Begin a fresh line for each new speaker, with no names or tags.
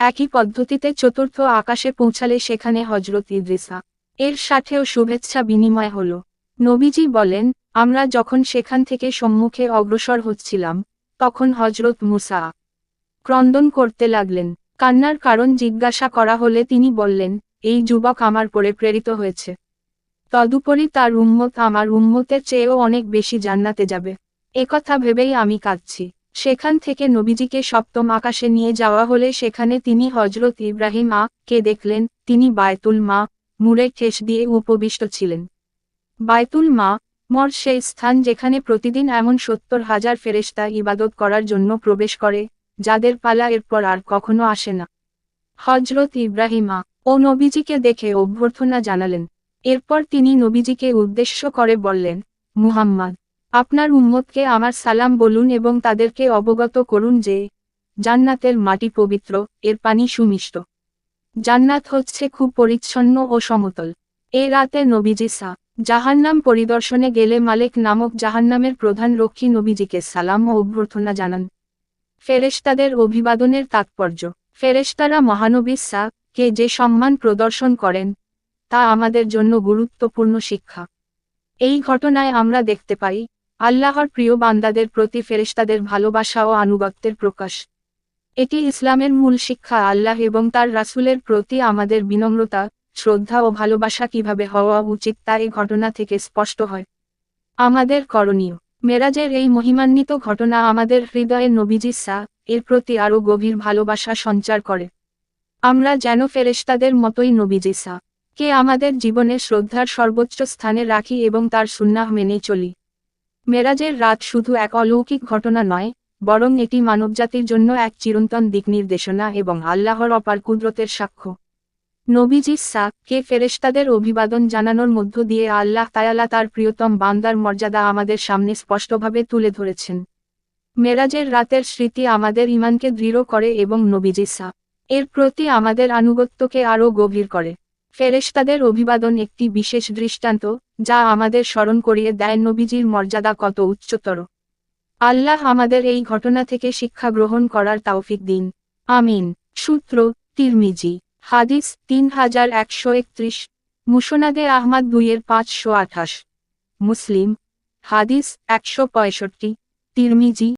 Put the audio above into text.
একই পদ্ধতিতে চতুর্থ আকাশে পৌঁছালে সেখানে হজরত ইদ্রিসা। এর সাথেও শুভেচ্ছা বিনিময় হল। নবীজি বলেন, আমরা যখন সেখান থেকে সম্মুখে অগ্রসর হচ্ছিলাম, তখন হজরত মুসা ক্রন্দন করতে লাগলেন। কান্নার কারণ জিজ্ঞাসা করা হলে তিনি বললেন, এই যুবক আমার পরে প্রেরিত হয়েছে। তদুপরি তার উম্মত আমার উম্মতের চেয়েও অনেক বেশি জান্নাতে যাবে। একথা ভেবেই আমি কাঁদছি। সেখান থেকে নবীজিকে সপ্তম আকাশে নিয়ে যাওয়া হলে সেখানে তিনি হজরত ইব্রাহিম আ কে দেখলেন, তিনি বায়তুল মা মুরে ঠেস দিয়ে উপবিষ্ট ছিলেন। বায়তুল মা, মর সেই স্থান যেখানে প্রতিদিন এমন সত্তর হাজার ফেরেশতা ইবাদত করার জন্য প্রবেশ করে, যাদের পালা এরপর আর কখনো আসে না। হজরত ইব্রাহিমা ও নবীজিকে দেখে অভ্যর্থনা জানালেন। এরপর তিনি নবীজিকে উদ্দেশ্য করে বললেন, মুহাম্মদ আপনার উম্মতকে আমার সালাম বলুন এবং তাদেরকে অবগত করুন যে, জান্নাতের মাটি পবিত্র, এর পানি সুমিষ্ট। জান্নাত হচ্ছে খুব পরিচ্ছন্ন ও সমতল। এ রাতে নবীজি সা, জাহান্নাম পরিদর্শনে গেলে মালেক নামক জাহান্নামের প্রধান রক্ষী নবীজিকে সালাম ও অভ্যর্থনা জানান। ফেরেশতাদের অভিবাদনের তাৎপর্য। ফেরেশতারা মহানবী সা, কে যে সম্মান প্রদর্শন করেন, তা আমাদের জন্য গুরুত্বপূর্ণ শিক্ষা। এই ঘটনায় আমরা দেখতে পাই আল্লাহর প্রিয় বান্দাদের প্রতি ফেরেশতাদের ভালোবাসা ও আনুগত্যের প্রকাশ। এটি ইসলামের মূল শিক্ষা আল্লাহ এবং তার রাসূলের প্রতি আমাদের বিনম্রতা, শ্রদ্ধা ও ভালোবাসা কীভাবে হওয়া উচিত তা এই ঘটনা থেকে স্পষ্ট হয়। আমাদের করণীয়। মেরাজের এই মহিমান্বিত ঘটনা আমাদের হৃদয়ে নবীজি সা, এর প্রতি আরও গভীর ভালোবাসা সঞ্চার করে। আমরা যেন ফেরেশতাদের মতোই নবীজি সা, কে আমাদের জীবনে শ্রদ্ধার সর্বোচ্চ স্থানে রাখি এবং তার সুন্নাহ মেনে চলি। মেরাজের রাত শুধু এক অলৌকিক ঘটনা নয়, বরং এটি মানবজাতির জন্য এক চিরন্তন দিকনির্দেশনা এবং আল্লাহর অপার কুদরতের সাক্ষ্য। নবীজি সা, কে ফেরেশতাদের অভিবাদন জানানোর মধ্য দিয়ে আল্লাহ তায়ালা তার প্রিয়তম বান্দার মর্যাদা আমাদের সামনে স্পষ্টভাবে তুলে ধরেছেন। মেরাজের রাতের স্মৃতি আমাদের ইমানকে দৃঢ় করে এবং নবীজি সা, এর প্রতি আমাদের আনুগত্যকে আরও গভীর করে। ফেরেশতাদের অভিবাদন একটি বিশেষ দৃষ্টান্ত, যা আমাদের স্মরণ করিয়ে দেয় নবীজির মর্যাদা কত উচ্চতর। আল্লাহ আমাদের এই ঘটনা থেকে শিক্ষা গ্রহণ করার তাওফিক দিন। আমিন। সূত্র, তিরমিজি। হাদিস তিন হাজার একশো একত্রিশ। মুসনাদে আহমাদ দুইয়ের পাঁচশো আঠাশ। মুসলিম। হাদিস একশো পঁয়ষট্টি। তিরমিজি।